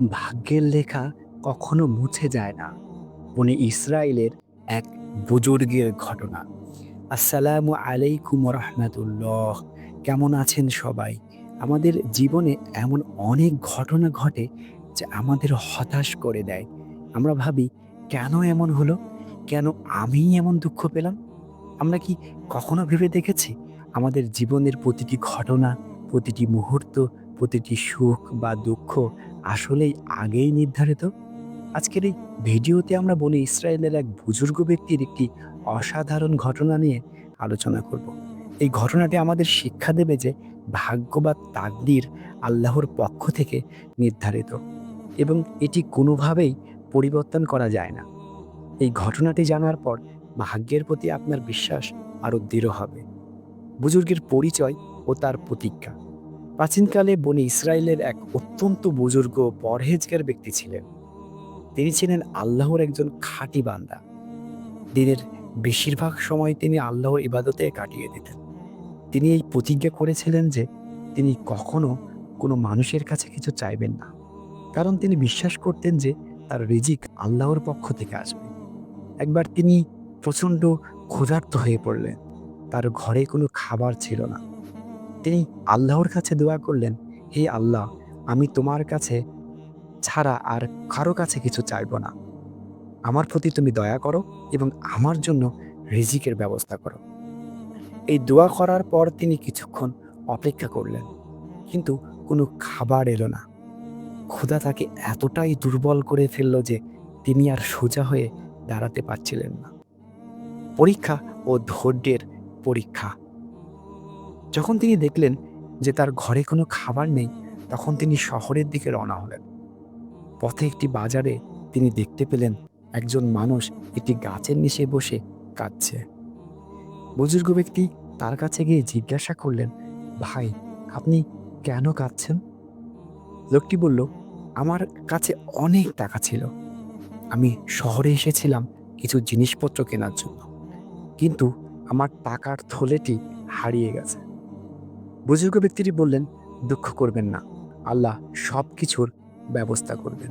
ভাগ্যের লেখা কখনো মুছে যায় না। বনে ইসরায়েলের এক বুজুর্গের ঘটনা। আসসালামু আলাইকুম রহমতুল্লাহ কেমন আছেন সবাই? আমাদের জীবনে এমন অনেক ঘটনা ঘটে যে আমাদের হতাশ করে দেয়। আমরা ভাবি, কেন এমন হলো? কেন আমি এমন দুঃখ পেলাম? আমরা কি কখনো ভেবে দেখেছি? আমাদের জীবনের প্রতিটি ঘটনা, প্রতিটি মুহূর্ত, প্রতিটি সুখ বা দুঃখ আসলেই আগেই নির্ধারিত? আজকের এই ভিডিওতে আমরা বলি ইসরায়েলের এক বুজুর্গ ব্যক্তির একটি অসাধারণ ঘটনা নিয়ে আলোচনা করব। এই ঘটনাটি আমাদের শিক্ষা দেবে যে ভাগ্য বা তাকদির আল্লাহর পক্ষ থেকে নির্ধারিত এবং এটি কোনোভাবেই পরিবর্তন করা যায় না। এই ঘটনাটি জানার পর ভাগ্যের প্রতি আপনার বিশ্বাস আরও দৃঢ় হবে। বুজুর্গের পরিচয় ও তার প্রতিজ্ঞা। প্রাচীনকালে বনে ইসরায়েলের এক অত্যন্ত বুজুর্গ পরহেজগার ব্যক্তি ছিলেন। তিনি ছিলেন আল্লাহর একজন খাঁটি বান্দা। দিনের বেশিরভাগ সময় তিনি আল্লাহর ইবাদতে কাটিয়ে দিতেন। তিনি এই প্রতিজ্ঞা করেছিলেন যে তিনি কখনো কোনো মানুষের কাছে কিছু চাইবেন না। কারণ তিনি বিশ্বাস করতেন যে তার রিজিক আল্লাহর পক্ষ থেকে আসবে। একবার তিনি প্রচণ্ড ক্ষুধার্ত হয়ে পড়লেন। তার ঘরে কোনো খাবার ছিল না। তিনি আল্লাহর কাছে দোয়া করলেন, হে আল্লাহ, আমি তোমার কাছে ছাড়া আর কারও কাছে কিছু চাইব না। আমার প্রতি তুমি দয়া করো এবং আমার জন্য রিজিকের ব্যবস্থা করো। এই দোয়া করার পর তিনি কিছুক্ষণ অপেক্ষা করলেন, কিন্তু কোনো খাবার এলো না। ক্ষুধা তাকে এতটাই দুর্বল করে ফেলল যে তিনি আর সোজা হয়ে দাঁড়াতে পারছিলেন না। পরীক্ষা ও ধৈর্যের পরীক্ষা যখন তিনি দেখলেন যে তার ঘরে কোনো খাবার নেই, তখন তিনি শহরের দিকে রওনা হলেন। পথে একটি বাজারে তিনি দেখতে পেলেন একজন মানুষ একটি গাছের নিচে বসে কাঁদছে। বুজুর্গ ব্যক্তি তার কাছে গিয়ে জিজ্ঞাসা করলেন, ভাই, আপনি কেন কাঁদছেন? লোকটি বলল, আমার কাছে অনেক টাকা ছিল। আমি শহরে এসেছিলাম কিছু জিনিসপত্র কেনার জন্য। কিন্তু আমার টাকার থলেটি হারিয়ে গেছে। বুজুর্গ ব্যক্তিটি বললেন, দুঃখ করবেন না, আল্লাহ সব কিছুর ব্যবস্থা করবেন।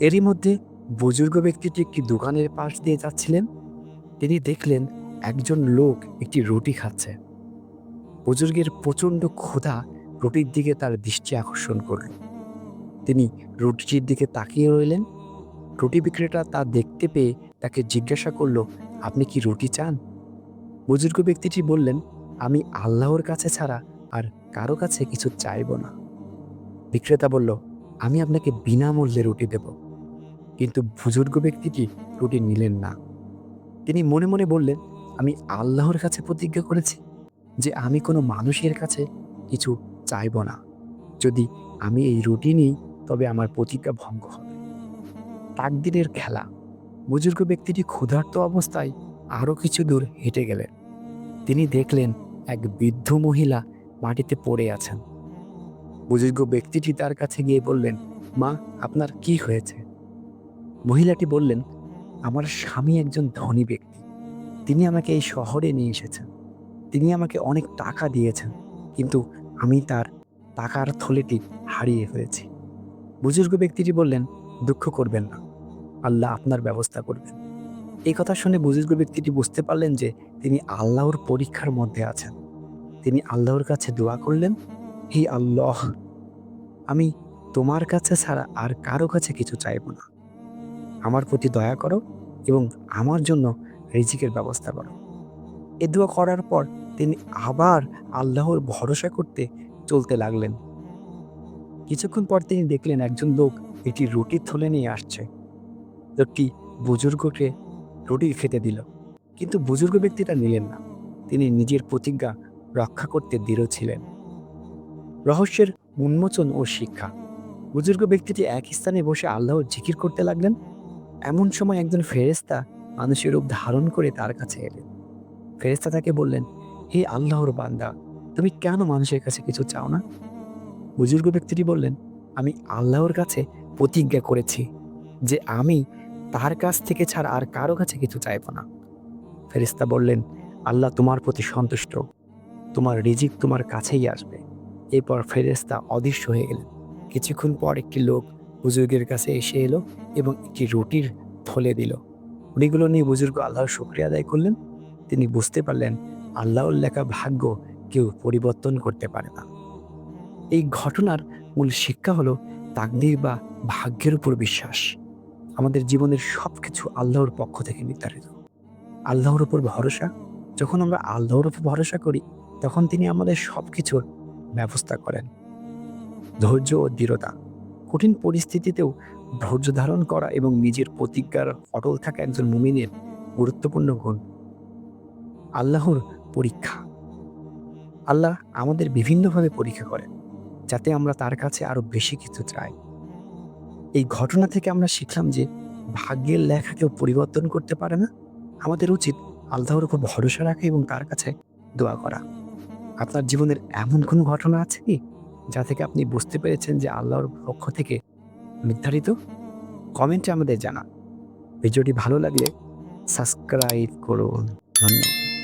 এরই মধ্যে বুজুর্গ ব্যক্তিটি একটি দোকানের পাশ দিয়ে যাচ্ছিলেন। তিনি দেখলেন একজন লোক একটি রুটি খাচ্ছে। বুজুর্গের প্রচণ্ড ক্ষুধা রুটির দিকে তার দৃষ্টি আকর্ষণ করল। তিনি রুটিটির দিকে তাকিয়ে রইলেন। রুটি বিক্রেতা তা দেখতে পেয়ে তাকে জিজ্ঞাসা করল, আপনি কি রুটি চান? বুজুর্গ ব্যক্তিটি বললেন আমি আল্লাহর কাছে ছাড়া আর কারও কাছে কিছু চাইব না। বিক্রেতা বলল, আমি আপনাকে বিনামূল্যে রুটি দেব। কিন্তু বুজুর্গ ব্যক্তিটি রুটি নিলেন না? তিনি মনে মনে বললেন, আমি আল্লাহর কাছে প্রতিজ্ঞা করেছি যে আমি কোনো মানুষের কাছে কিছু চাইব না। যদি আমি এই রুটি নিই, তবে আমার প্রতিজ্ঞা ভঙ্গ হবে। তাকদিরের খেলা। বুজুর্গ ব্যক্তিটি ক্ষুধার্ত অবস্থায় আরও কিছু দূর হেঁটে গেলেন। তিনি দেখলেন এক বৃদ্ধ মহিলা মাটিতে পড়ে আছেন। বুজুর্গ ব্যক্তিটি তার কাছে গিয়ে বললেন, মা, আপনার কি হয়েছে? মহিলাটি বললেন, আমার স্বামী একজন ধনী ব্যক্তি। তিনি আমাকে এই শহরে নিয়ে এসেছেন। তিনি আমাকে অনেক টাকা দিয়েছেন, কিন্তু আমি তার টাকার থলেটি হারিয়ে ফেলেছি। বুজুর্গ ব্যক্তিটি বললেন, দুঃখ করবেন না। আল্লাহ আপনার ব্যবস্থা করবেন। এই কথা শুনে বুজুর্গ ব্যক্তিটি বুঝতে পারলেন যে তিনি আল্লাহর পরীক্ষার মধ্যে আছেন। তিনি আল্লাহর কাছে দোয়া করলেন, হে আল্লাহ, আমি তোমার কাছে ছাড়া আর কারও কাছে কিছু চাইব না। আমার প্রতি দয়া করো এবং আমার জন্য রিজিকের ব্যবস্থা করো। এ দোয়া করার পর তিনি আবার আল্লাহর ভরসা করতে চলতে লাগলেন। কিছুক্ষণ পর তিনি দেখলেন একজন লোক এটি রুটির থলে নিয়ে আসছে। লোকটি বুজুর্গকে রুটি খেতে দিল। কিন্তু বুজুর্গ ব্যক্তিটা নিলেন না। তিনি নিজের প্রতিজ্ঞা রক্ষা করতে দৃঢ় ছিলেন। রহস্যের উন্মোচন ও শিক্ষা। বুজুর্গ ব্যক্তিটি এক স্থানে বসে আল্লাহর জিকির করতে লাগলেন। এমন সময় একজন ফেরেস্তা মানুষের রূপ ধারণ করে তার কাছে এলেন। ফেরেস্তা তাকে বললেন, হে আল্লাহর বান্দা, তুমি কেন মানুষের কাছে কিছু চাও না? বুজুর্গ ব্যক্তিটি বললেন, আমি আল্লাহর কাছে প্রতিজ্ঞা করেছি যে আমি তার কাছ থেকে ছাড়া আর কারও কাছে কিছু চাইব না। ফেরিস্তা বললেন, আল্লাহ তোমার প্রতি সন্তুষ্ট। তোমার রিজিক তোমার কাছেই আসবে। এরপর ফেরেস্তা অদৃশ্য হয়ে গেলেন। কিছুক্ষণ পর একটি লোক বুজুর্গের কাছে এসে এলো এবং একটি রুটির থলে দিল। উনিগুলো নিয়ে বুজুর্গ আল্লাহর শুক্রিয়া আদায় করলেন। তিনি বুঝতে পারলেন, আল্লাহর লেখা ভাগ্য কেউ পরিবর্তন করতে পারে না। এই ঘটনার মূল শিক্ষা হলো তাকদির বা ভাগ্যের উপর বিশ্বাস। আমাদের জীবনের সব কিছু আল্লাহর পক্ষ থেকে নির্ধারিত। আল্লাহর উপর ভরসা, যখন আমরা আল্লাহর উপর ভরসা করি, তখন তিনি আমাদের সব কিছুর ব্যবস্থা করেন। ধৈর্য ও দৃঢ়তা, কঠিন পরিস্থিতিতেও ধৈর্য ধারণ করা এবং নিজের প্রতিজ্ঞার অটল থাকা একজন মুমিনের গুরুত্বপূর্ণ গুণ। আল্লাহর পরীক্ষা, আল্লাহ আমাদের বিভিন্নভাবে পরীক্ষা করেন, যাতে আমরা তার কাছে আরও বেশি কিছু চাই। এই ঘটনা থেকে আমরা শিখলাম যে ভাগ্যের লেখা কেউ পরিবর্তন করতে পারে না। আমাদের উচিত আল্লাহর উপর ভরসা রাখা এবং তার কাছে দোয়া করা। আপনার জীবনের এমন কোনো ঘটনা আছে কি? যা থেকে আপনি বুঝতে পেরেছেন যে আল্লাহর পক্ষ থেকে নির্ধারিত? কমেন্টে আমাদের জানান। ভিডিওটি ভালো লাগলে সাবস্ক্রাইব করুন। ধন্যবাদ।